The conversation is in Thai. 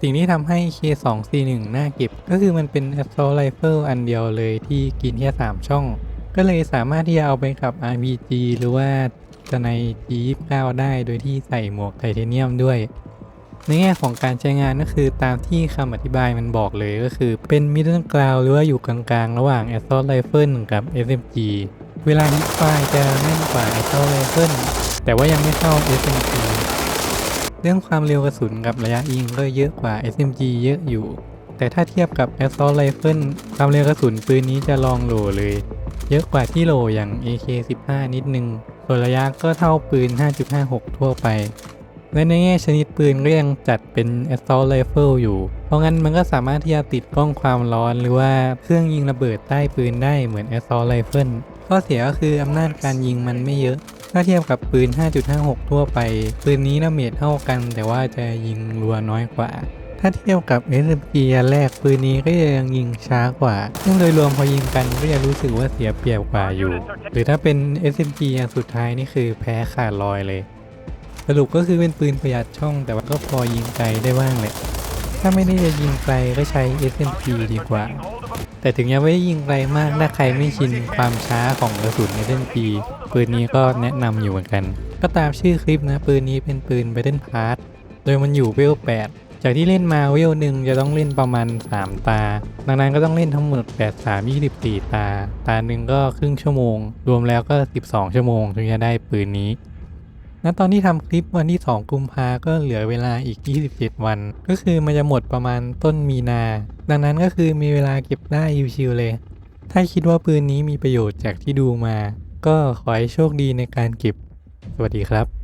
สิ่งที่ทำให้ K2C1 น่าเก็บ ก็คือมันเป็น Assault Rifle อันเดียวเลยที่กินแค่ 3 ช่อง ก็เลยสามารถที่จะเอาไปกับ RPG หรือว่าจะใน G29 ได้โดยที่ใส่หมวกไทเทเนียมด้วย ในแง่ของการใช้งานก็คือตามที่คำอธิบายมันบอกเลยก็คือเป็น middle ground หรือว่าอยู่กลางๆ ระหว่าง Assault Rifle กับ SMG เวลาฮิตไฟจะแม่นกว่า Assault Rifle แต่ว่ายังไม่เข้า SMG เรื่องความเร็วกระสุนกับระยะยิงก็เยอะกว่า SMG เยอะอยู่ แต่ถ้าเทียบกับ Assault Rifle ความเร็วกระสุนปืนนี้จะลองโหลเลย เยอะกว่าที่โหลอย่าง AK15 นิดนึงส่วนระยะก็เท่าปืน 5.56 ทั่วไป และในแง่ชนิดปืนก็ยังจัดเป็น Assault Rifle อยู่ เพราะงั้นมันก็สามารถที่จะติดกล้องความร้อนหรือว่าเครื่องยิงระเบิดใต้ปืนได้เหมือน Assault Rifle ข้อเสียก็คืออำนาจการยิงมันไม่เยอะ ถ้าเทียบกับปืน 5.56 ทั่วไป ปืนนี้ดาเมจเท่ากัน แต่ว่าจะยิงรัวน้อยกว่า ถ้าเทียบกับ SMG อันแรกปืนนี้ก็ยังยิงช้ากว่า ซึ่งโดยรวมพอยิงกันก็จะรู้สึกว่าเสียเปรียบกว่าอยู่ หรือถ้าเป็น SMG อันสุดท้ายนี่คือแพ้ขาดลอยเลย สรุปก็คือเป็นปืนประหยัดช่อง แต่ว่าก็พอยิงไกลได้บ้างแหละ ถ้าไม่ได้จะยิงไกลก็ใช้ SMG ดีกว่า แต่ถึงยังไม่ได้ยิงไกลมากถ้าใครไม่ชินความช้าของกระสุน SMG ปืนนี้ก็แนะนำอยู่เหมือนกัน ก็ตามชื่อคลิปนะปืนนี้เป็นปืน Battle Pass โดยมันอยู่เวล8จากที่เล่นมาเวลหนึ่งจะต้องเล่นประมาณ 3 ตา ดังนั้นก็ต้องเล่นทั้งหมด 8 3 24 ตา ตาหนึ่งก็ครึ่งชั่วโมง รวมแล้วก็ 12 ชั่วโมง ถึงจะได้ปืนนี้ ณตอนที่ทำคลิปวันที่ 2 กุมภาก็เหลือเวลาอีก 27 วัน ก็คือมันจะหมดประมาณต้นมีนา ดังนั้นก็คือมีเวลาเก็บได้ชิวๆเลย ถ้าคิดว่าปืนนี้มีประโยชน์จากที่ดูมา ก็ขอให้โชคดีในการเก็บ สวัสดีครับ